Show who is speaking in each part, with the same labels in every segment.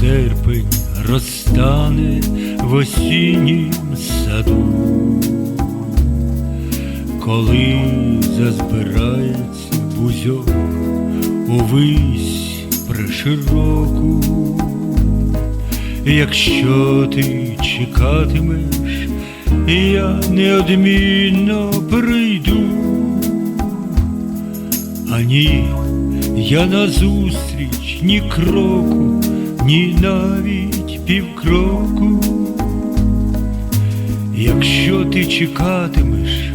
Speaker 1: серпень розтане в осіннім саду, коли зазбирається бузьок увись пришироку, якщо ти чекатимеш, я неодмінно прийду, а ні, я назустріч ні кроку, ні навіть півкроку. Якщо ти чекатимеш,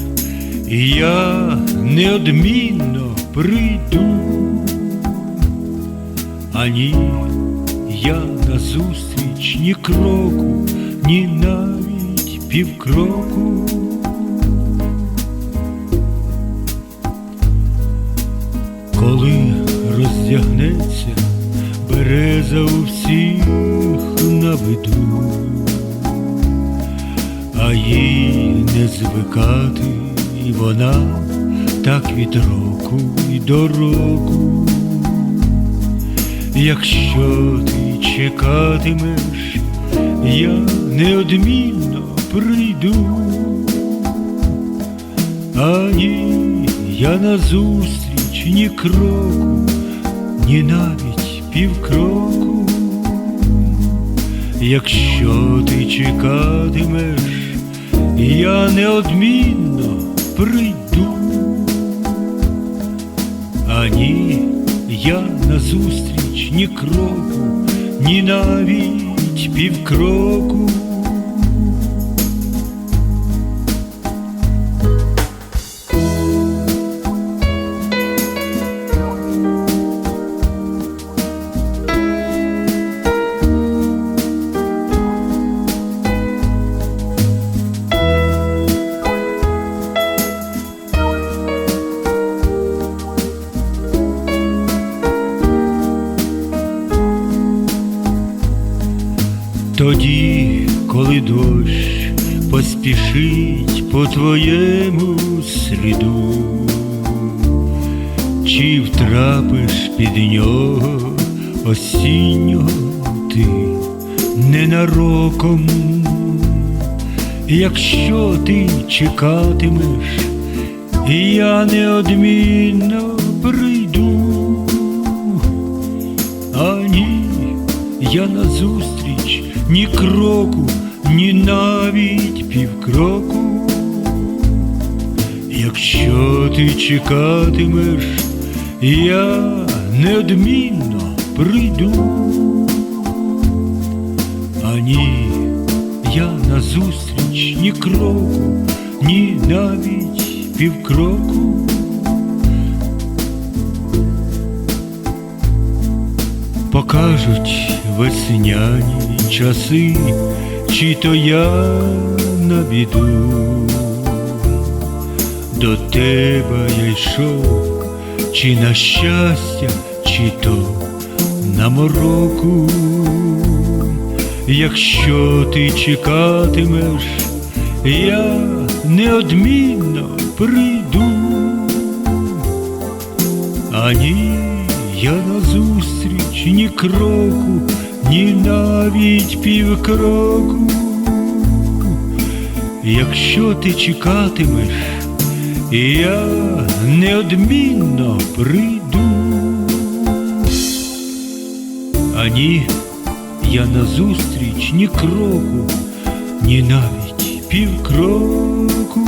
Speaker 1: я неодмінно прийду, а ні, я назустріч ні кроку, ні навіть півкроку. Коли роздягнеться береза у всіх на виду, а їй не звикати, і вона так від року й до року. Якщо ти чекатимеш, я неодмінно прийду, а ні, я назустріч ні кроку, ні навіть півкроку. Якщо ти чекатимеш, я неодмінно прийду, а ні, я назустріч ні кроку, ні навіть півкроку. Тоді, коли дощ поспішить по твоєму сліду, чи втрапиш під нього осіннього ти ненароком, якщо ти чекатимеш, я неодмінно прийду, а ні, я назустріч ні кроку, ні навіть півкроку. Якщо ти чекатимеш, я неодмінно прийду. А ні, я назустріч ні кроку, ні навіть півкроку. Покажуть весняні часи, чи то я на біду, до тебе я йшов, чи на щастя, чи то на мороку, якщо ти чекатимеш, я неодмінно прийду, а ні, я назустріч ні кроку, ні навіть півкроку. Якщо ти чекатимеш, я неодмінно прийду. А ні, я назустріч ні кроку, ні навіть півкроку.